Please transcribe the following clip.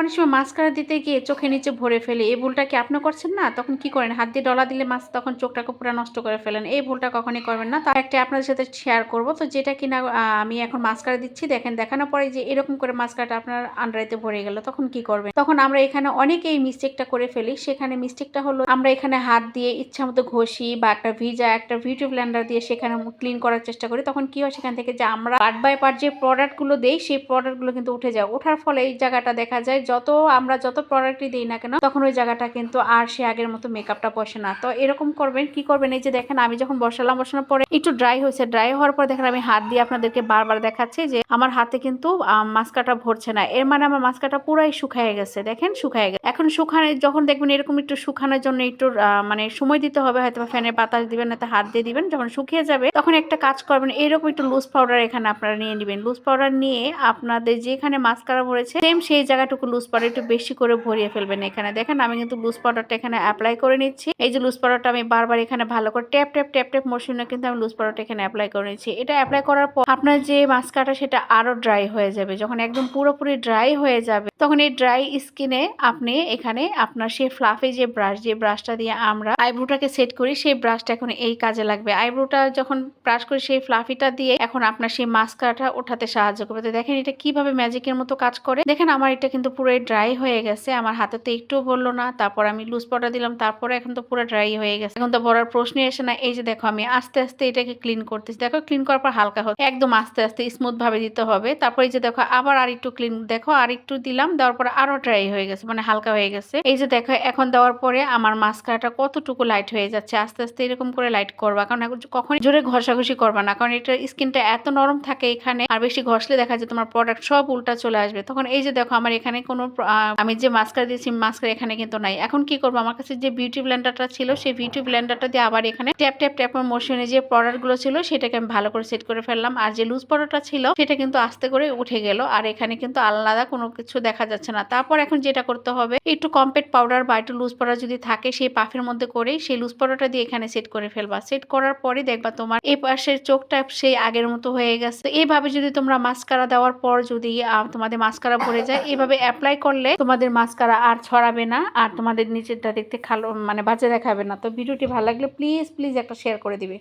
অনেক সময় মাস্কারা দিতে গিয়ে চোখে নিচে ভরে ফেলি। এই ভুলটা কি আপনি করছেন না? তখন কি করেন? হাত দিয়ে ডলা দিলে মাছ তখন চোখটাকে পুরো নষ্ট করে ফেলেন। এই ভুলটা কখনই করবেন না। তার একটা আপনাদের সাথে শেয়ার করব। তো যেটা কিনা আমি এখন মাস্কারা দিচ্ছি, দেখেন দেখানোর পরে যে এরকম করে মাস্কারাটা আপনার আন্ডারেতে ভরে গেল, তখন কি করবেন? তখন আমরা এখানে অনেকে এই মিস্টেকটা করে ফেলি। সেখানে মিস্টেকটা হলো আমরা এখানে হাত দিয়ে ইচ্ছা মতো ঘষি বা একটা ভিজা একটা ভিডিও ব্লেন্ডার দিয়ে সেখানে ক্লিন করার চেষ্টা করি। তখন কি হয় সেখান থেকে যে আমরা পার্ট বাই পার্ট যে প্রোডাক্টগুলো দেই, সেই প্রোডাক্টগুলো কিন্তু উঠে যায়। ওঠার ফলে এই জায়গাটা দেখা যায় যত আমরা যত প্রোডাক্টই দিই না কেন, তখন ওই জায়গাটা কিন্তু আর সে আগের মতো মেকআপটা বসে না। তো এরকম করবেন, কি করবেন? এই যে দেখেন, আমি যখন বসালাম, বসানোর পরে একটু ড্রাই হয়েছে। ড্রাই হওয়ার পর দেখেন, আমি হাত দিয়ে আপনাদেরকে বারবার দেখাচ্ছি যে আমার হাতে কিন্তু মাস্কাটা ভরছে না। এর মানে আমার মাস্কাটা পুরাই শুকায় গেছে। দেখেন, শুকায় গেছে। এখন শুকানো যখন দেখবেন এরকম একটু শুকানোর জন্য একটু মানে সময় দিতে হবে হয়তো ফ্যানের বাতাস দিবেন না হাত দিয়ে দিবেন। যখন শুকিয়ে যাবে, তখন একটা কাজ করবেন, এরকম একটু লুজ পাউডার এখানে আপনারা নিয়ে নেবেন। লুজ পাউডার নিয়ে আপনাদের যেখানে মাস্কারা ভরেছে সেম সেই জায়গাটুকু লুজ পাউডার একটু বেশি করে ভরিয়ে ফেলবেন এখানে। দেখেন, আমি কিন্তু লুজ পাউডারটা এখানে অ্যাপ্লাই করে নিচ্ছি। এই যে লুজ পাউডারটা আমি বারবার এখানে ভালো করে ট্যাপ ট্যাপ ট্যাপ ট্যাপ মোশনে কিন্তু আমি লুজ পাউডারটা এখানে অ্যাপ্লাই করে নিচ্ছি। এটা অ্যাপ্লাই করার পর আপনার যে মাস্কাটা সেটা আরও ড্রাই হয়ে যাবে। যখন একদম পুরোপুরি ড্রাই হয়ে যাবে, তখন এই ড্রাই স্কিনে আপনি এখানে আপনার সেই ফ্লাফি যে ব্রাশ যে ব্রাশটা দিয়ে আমরা আইব্রোটাকে সেট করি, সেই ব্রাশটা এখন এই কাজে লাগবে। আইব্রোটা যখন ব্রাশ করি, সেই ফ্লাফিটা দিয়ে এখন আপনার সেই মাস্কারাটা ওঠাতে সাহায্য করবে। তো দেখেন, এটা কীভাবে ম্যাজিকের মতো কাজ করে। দেখেন, আমার এটা কিন্তু পুরো ড্রাই হয়ে গেছে। আমার হাতে তো একটুও বলল না। তারপর আমি লুজ পাউডার দিলাম। তারপরে এখন তো পুরো ড্রাই হয়ে গেছে। এখন তো বড়ার প্রশ্নই আসে না। এই যে দেখো, আমি আস্তে আস্তে এটাকে ক্লিন করতেছি। দেখো ক্লিন করার পর হালকা হচ্ছে। একদম আস্তে আস্তে স্মুথ ভাবে দিতে হবে। তারপর যে দেখো, আবার আর একটু ক্লিন দেখো, আর একটু দিলাম। দেওয়ার পরে আরও ড্রাই হয়ে গেছে মানে হালকা হয়ে গেছে। এই যে দেখো, এখন দেওয়ার পরে আমার মাস্কারাটা কতটুকু লাইট হয়ে যাচ্ছে, আস্তে আস্তে এরকম করে লাইট করবা। কারণ কখনই জোরে ঘষাঘষি করবা না। কারণ এটা স্কিনটা এত নরম থাকে এখানে, আর বেশি ঘষলে দেখা যায় তোমার প্রোডাক্ট সব উল্টা চলে আসবে। তখন এই যে দেখো, আমার এখানে কোনো আহ, আমি যে মাস্কার দিয়েছি মাস্কার এখানে কিন্তু নাই। এখন কি করব? আমার কাছে যে বিউটি ব্লেন্ডারটা ছিল সেই বিউটি ব্লেন্ডারটা দিয়ে আবার এখানে ট্যাপ ট্যাপ ট্যাপ মোশনে যে প্রোডাক্টগুলো ছিল সেটাকে আমি ভালো করে সেট করে ফেললাম। আর যে লুজ পাউডারটা ছিল সেটা কিন্তু আস্তে করে উঠে গেল। আর এখানে কিন্তু আলাদা কোনো কিছু দেখা যাচ্ছে না। তারপর এখন যেটা করতে হবে একটু কম্পেক্ট পাউডার বা একটু লুজ পাউডার যদি থাকে সেই পাফের মধ্যে করেই সেই লুজ পাউডারটা দিয়ে এখানে সেট করে ফেলবা। সেট করার পরে দেখবা তোমার এই পাশের চোখটা সেই আগের মতো হয়ে গেছে। এইভাবে যদি তোমরা মাস্কারা দেওয়ার পর যদি তোমাদের মাস্কারা ভরে যায় এইভাবে অ্যাপ্লাই করলে তোমাদের মাস্কারা আর ছড়াবে না, আর তোমাদের নিচেরটা দেখতে খালো মানে বাজে দেখাবে না। তো ভিডিওটি ভালো লাগলে প্লিজ প্লিজ একটা শেয়ার করে দিবে।